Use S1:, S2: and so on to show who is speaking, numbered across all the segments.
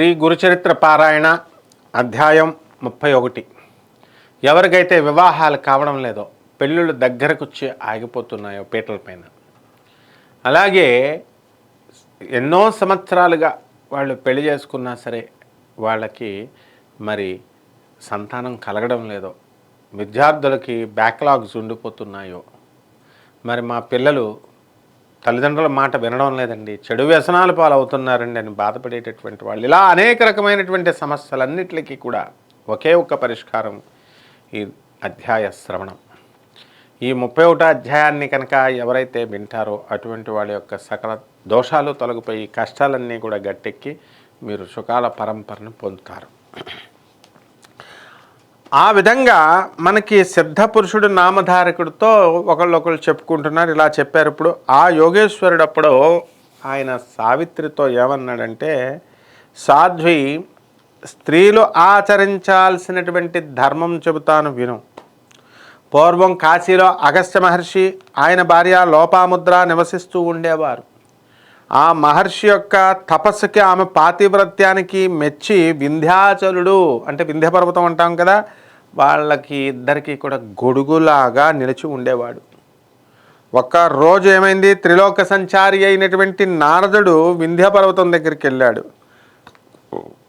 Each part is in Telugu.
S1: శ్రీ గురుచరిత్ర పారాయణ అధ్యాయం ముప్పై ఒకటి. ఎవరికైతే వివాహాలు కావడం లేదో పెళ్ళిళ్ళు దగ్గరకు వచ్చి ఆగిపోతున్నాయో పీటల పైన. అలాగే ఎన్నో సంవత్సరాలుగా వాళ్ళు పెళ్ళి చేసుకున్నా సరే వాళ్ళకి మరి సంతానం కలగడం లేదో విద్యార్థులకి బ్యాక్లాగ్స్ ఉండిపోతున్నాయో మరి మా పిల్లలు తల్లిదండ్రుల మాట వినడం లేదండి. చెడు వ్యసనాలు పాలవుతున్నారండి అని బాధపడేటటువంటి వాళ్ళు. ఇలా అనేక రకమైనటువంటి సమస్యలన్నిటికీ కూడా ఒకే ఒక్క పరిష్కారం ఈ అధ్యాయ శ్రవణం. ఈ ముప్పై ఒకటో అధ్యాయాన్ని కనుక ఎవరైతే వింటారో అటువంటి వాళ్ళ యొక్క సకల దోషాలు తొలగిపోయి కష్టాలన్నీ కూడా గట్టెక్కి మీరు సుఖాల పరంపరను పొందుతారు. ఆ విధంగా మనకి సిద్ధ పురుషుడు నామధారకుడితో ఒకళ్ళొకళ్ళు చెప్పుకుంటున్నారు. ఇలా చెప్పారు ఇప్పుడు. ఆ యోగేశ్వరుడు అప్పుడు ఆయన సావిత్రితో ఏమన్నాడంటే సాధ్వి స్త్రీలు ఆచరించాల్సినటువంటి ధర్మం చెబుతాను విను. పూర్వం కాశీలో అగస్త్య మహర్షి ఆయన భార్య లోపాముద్ర నివసిస్తూ ఉండేవారు. ఆ మహర్షి యొక్క తపస్సుకి ఆమె పాతివ్రత్యానికి మెచ్చి వింధ్యాచలుడు అంటే వింధ్య పర్వతం అంటాం కదా వాళ్ళకి ఇద్దరికి కూడా గొడుగులాగా నిలిచి ఉండేవాడు. ఒక్క రోజు ఏమైంది? త్రిలోక సంచారి అయినటువంటి నారదుడు వింధ్య పర్వతం దగ్గరికి వెళ్ళాడు.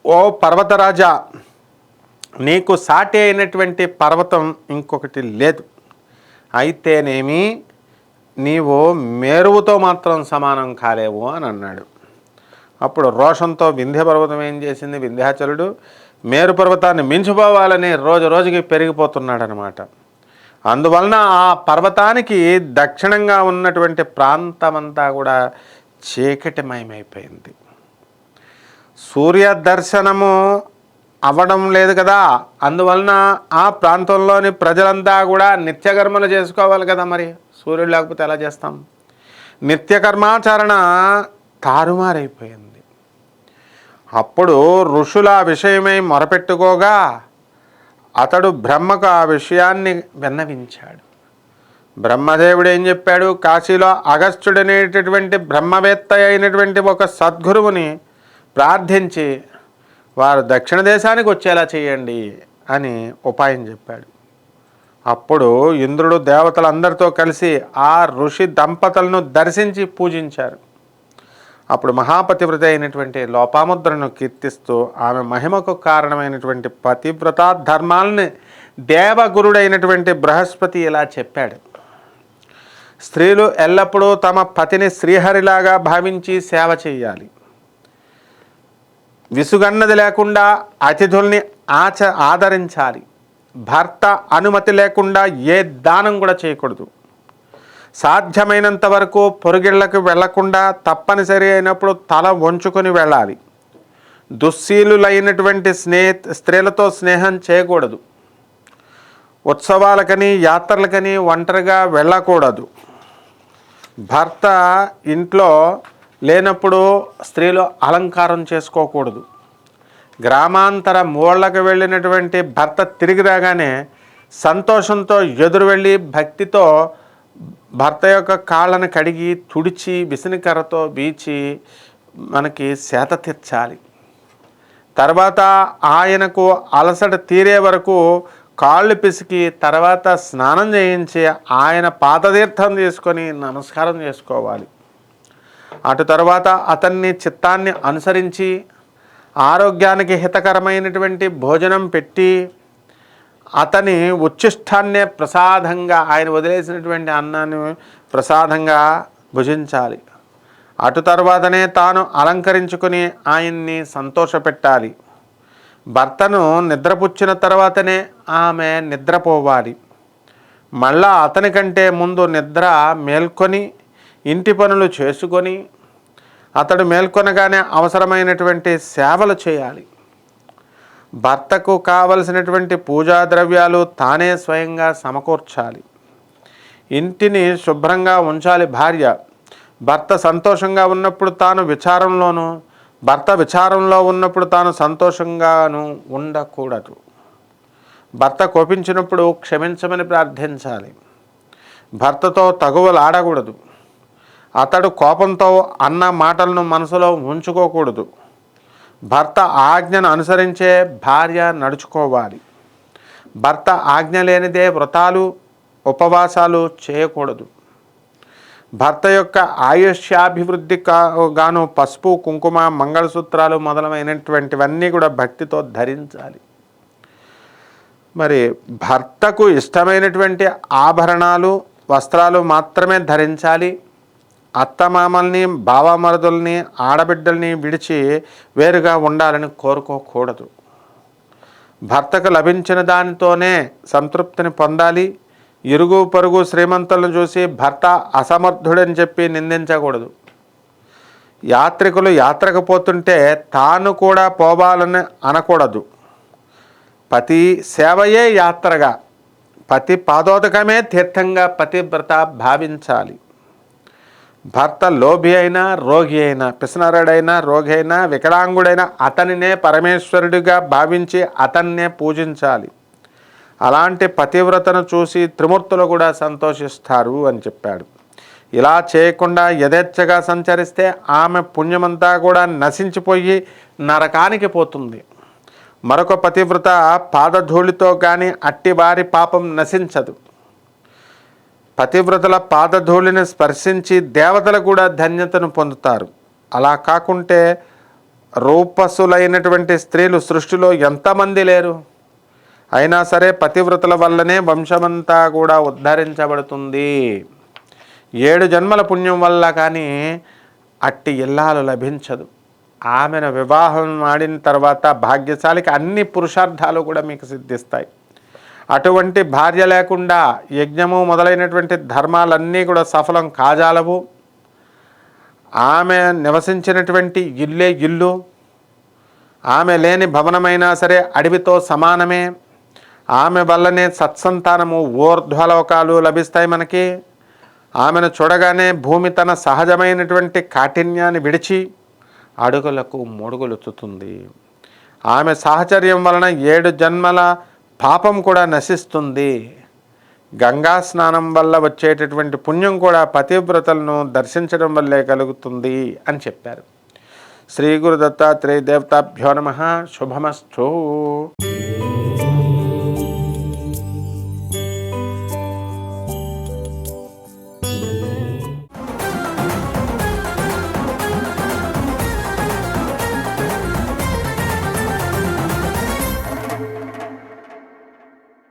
S1: ఓ పర్వతరాజా నీకు సాటి అయినటువంటి పర్వతం ఇంకొకటి లేదు. అయితేనేమి నీవు మేరువుతో మాత్రం సమానం కాలేవు అని అన్నాడు. అప్పుడు రోషంతో వింధ్య పర్వతం ఏం చేసింది? వింధ్యాచలుడు మేరు పర్వతాన్ని మించిపోవాలని రోజు రోజుకి పెరిగిపోతున్నాడు అనమాట అందువలన ఆ పర్వతానికి దక్షిణంగా ఉన్నటువంటి ప్రాంతమంతా కూడా చీకటిమయమైపోయింది. సూర్య దర్శనము అవ్వడం లేదు కదా. అందువలన ఆ ప్రాంతంలోని ప్రజలంతా కూడా నిత్యకర్మలు చేసుకోవాలి కదా మరి. సూర్యుడు లేకపోతే ఎలా చేస్తాం? నిత్యకర్మాచరణ తారుమారైపోయింది. అప్పుడు ఋషుల ఆ విషయమై మొరపెట్టుకోగా అతడు బ్రహ్మకు ఆ విషయాన్ని విన్నవించాడు. బ్రహ్మదేవుడు ఏం చెప్పాడు? కాశీలో అగస్త్యుడనేటటువంటి బ్రహ్మవేత్త అయినటువంటి ఒక సద్గురువుని ప్రార్థించి వారు దక్షిణ దేశానికి వచ్చేలా చేయండి అని ఉపాయం చెప్పాడు. అప్పుడు ఇంద్రుడు దేవతలందరితో కలిసి ఆ ఋషి దంపతులను దర్శించి పూజించారు. అప్పుడు మహాపతివ్రత అయినటువంటి లోపాముద్రను కీర్తిస్తూ ఆమె మహిమకు కారణమైనటువంటి పతివ్రత ధర్మాలని దేవగురుడైనటువంటి బృహస్పతి ఇలా చెప్పాడు. స్త్రీలు ఎల్లప్పుడూ తమ పతిని శ్రీహరిలాగా భావించి సేవ చేయాలి. విసుగన్నది లేకుండా అతిథుల్ని ఆచ ఆదరించాలి. భర్త అనుమతి లేకుండా ఏ దానం కూడా చేయకూడదు. సాధ్యమైనంత వరకు పొరుగిళ్ళకు వెళ్ళకుండా తప్పనిసరి అయినప్పుడు తల వంచుకొని వెళ్ళాలి. దుశ్శీలులైనటువంటి స్నేహ స్త్రీలతో స్నేహం చేయకూడదు. ఉత్సవాలకని యాత్రలకని ఒంటరిగా వెళ్ళకూడదు. భర్త ఇంట్లో లేనప్పుడు స్త్రీలు అలంకారం చేసుకోకూడదు. గ్రామాంతర మూళ్ళకు వెళ్ళినటువంటి భర్త తిరిగి రాగానే సంతోషంతో ఎదురు వెళ్ళి భక్తితో భర్త యొక్క కాళ్ళను కడిగి తుడిచి విసినికర్రతో బీచి మనకి సేత తీర్చాలి. తర్వాత ఆయనకు అలసట తీరే వరకు కాళ్ళు పిసికి తర్వాత స్నానం చేయించి ఆయన పాతతీర్థం తీసుకొని నమస్కారం చేసుకోవాలి. అటు తర్వాత అతన్ని చిత్తాన్ని అనుసరించి ఆరోగ్యానికి హితకరమైనటువంటి భోజనం పెట్టి అతని ఉచ్ఛిష్టాన్నే ప్రసాదంగా ఆయన వదిలేసినటువంటి అన్నాన్ని ప్రసాదంగా భుజించాలి. అటు తర్వాతనే తాను అలంకరించుకుని ఆయన్ని సంతోషపెట్టాలి. భర్తను నిద్రపుచ్చిన తర్వాతనే ఆమె నిద్రపోవాలి. మళ్ళా అతని కంటే ముందు నిద్ర మేల్కొని ఇంటి పనులు చేసుకొని అతడు మేల్కొనగానే అవసరమైనటువంటి సేవలు చేయాలి. భర్తకు కావలసినటువంటి పూజా ద్రవ్యాలు తానే స్వయంగా సమకూర్చాలి. ఇంటిని శుభ్రంగా ఉంచాలి భార్య. భర్త సంతోషంగా ఉన్నప్పుడు తాను విచారంలోనూ భర్త విచారంలో ఉన్నప్పుడు తాను సంతోషంగాను ఉండకూడదు. భర్త కోపించినప్పుడు క్షమించమని ప్రార్థించాలి. భర్తతో తగువలు ఆడకూడదు అతడు కోపంతో అన్న మాటలను మనసులో ఉంచుకోకూడదు. భర్త ఆజ్ఞను అనుసరించే భార్య నడుచుకోవాలి. భర్త ఆజ్ఞ లేనిదే వ్రతాలు ఉపవాసాలు చేయకూడదు. భర్త యొక్క ఆయుష్యాభివృద్ధి గాను పసుపు కుంకుమ మంగళసూత్రాలు మొదలైనటువంటివన్నీ కూడా భక్తితో ధరించాలి. మరి భర్తకు ఇష్టమైనటువంటి ఆభరణాలు వస్త్రాలు మాత్రమే ధరించాలి. అత్తమామల్ని బావమరుదుల్ని ఆడబిడ్డల్ని విడిచి వేరుగా ఉండాలని కోరుకోకూడదు. భర్తకు లభించిన దానితోనే సంతృప్తిని పొందాలి. ఇరుగు పరుగు శ్రీమంతులను చూసి భర్త అసమర్థుడని చెప్పి నిందించకూడదు. యాత్రికులు యాత్రకు పోతుంటే తాను కూడా పోవాలని అనకూడదు. పతి సేవయే యాత్రగా పతి పాదోదకమే తీర్థంగా పతివ్రత భావించాలి. భర్త లోభి అయినా రోగి అయినా పిసనరుడైనా రోగి అయినా వికలాంగుడైనా అతనినే పరమేశ్వరుడిగా భావించి అతన్నే పూజించాలి. అలాంటి పతివ్రతను చూసి త్రిమూర్తులు కూడా సంతోషిస్తారు అని చెప్పాడు. ఇలా చేయకుండా యథేచ్ఛగా సంచరిస్తే ఆమె పుణ్యమంతా కూడా నశించిపోయి నరకానికి పోతుంది. మరొక పతివ్రత పాదధూళితో కానీ అట్టివారి పాపం నశించదు. పతివ్రతల పాదధూళిని స్పర్శించి దేవతలు కూడా ధన్యతను పొందుతారు. అలా కాకుంటే రూపసులైనటువంటి స్త్రీలు సృష్టిలో ఎంతమంది లేరు? అయినా సరే పతివ్రతల వల్లనే వంశమంతా కూడా ఉద్ధరించబడుతుంది. ఏడు జన్మల పుణ్యం వల్ల కానీ అట్టి ఇల్లాలు లభించదు. ఆమెను వివాహం ఆడిన తర్వాత భాగ్యశాలికి అన్ని పురుషార్థాలు కూడా మీకు సిద్ధిస్తాయి. అటువంటి భార్య లేకుండా యజ్ఞము మొదలైనటువంటి ధర్మాలన్నీ కూడా సఫలం కాజాలవు. ఆమె నివసించినటువంటి ఇల్లే ఇల్లు. ఆమె లేని భవనమైనా సరే అడవితో సమానమే. ఆమె వల్లనే సత్సంతానము ఊర్ధ్వలోకాలు లభిస్తాయి మనకి. ఆమెను చూడగానే భూమి తన సహజమైనటువంటి కాఠిన్యాన్ని విడిచి అడుగులకు మొడుగులుతుంది ఆమె సాహచర్యం వలన ఏడు జన్మల పాపం కూడా నశిస్తుంది. గంగా స్నానం వల్ల వచ్చేటటువంటి పుణ్యం కూడా పతివ్రతలను దర్శించడం వల్లే కలుగుతుంది అని చెప్పారు. శ్రీ గురు దత్తాత్రేయ దేవతాభ్యో నమ. శుభమస్థూ